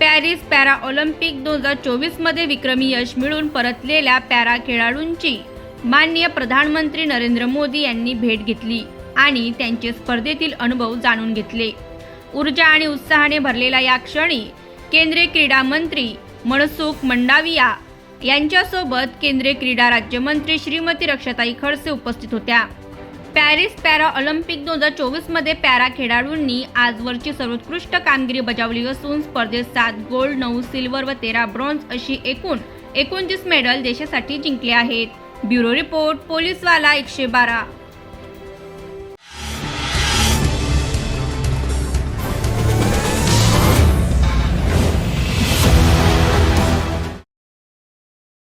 Paris para Olympic दोन हजार चोवीसमध्ये विक्रमी यश मिळवून परतलेल्या पॅरा खेळाडूंची माननीय प्रधानमंत्री नरेंद्र मोदी यांनी भेट घेतली आणि त्यांचे स्पर्धेतील अनुभव जाणून घेतले. ऊर्जा आणि उत्साहाने भरलेल्या या क्षणी केंद्रीय क्रीडा मंत्री मनसुख मंडाविया यांच्यासोबत केंद्रीय क्रीडा राज्यमंत्री श्रीमती रक्षाताई खडसे उपस्थित होत्या. पॅरिस पॅरा ऑलिम्पिक दोन हजार चोवीसमध्ये पॅरा खेळाडूंनी आजवरची सर्वोत्कृष्ट कामगिरी बजावली असून स्पर्धेत सात गोल्ड नऊ सिल्वर व तेरा ब्रॉन्झ अशी एकूण एकोणतीस मेडल देशासाठी जिंकले आहेत. ब्युरो रिपोर्ट पोलीसवाला एकशे बारा.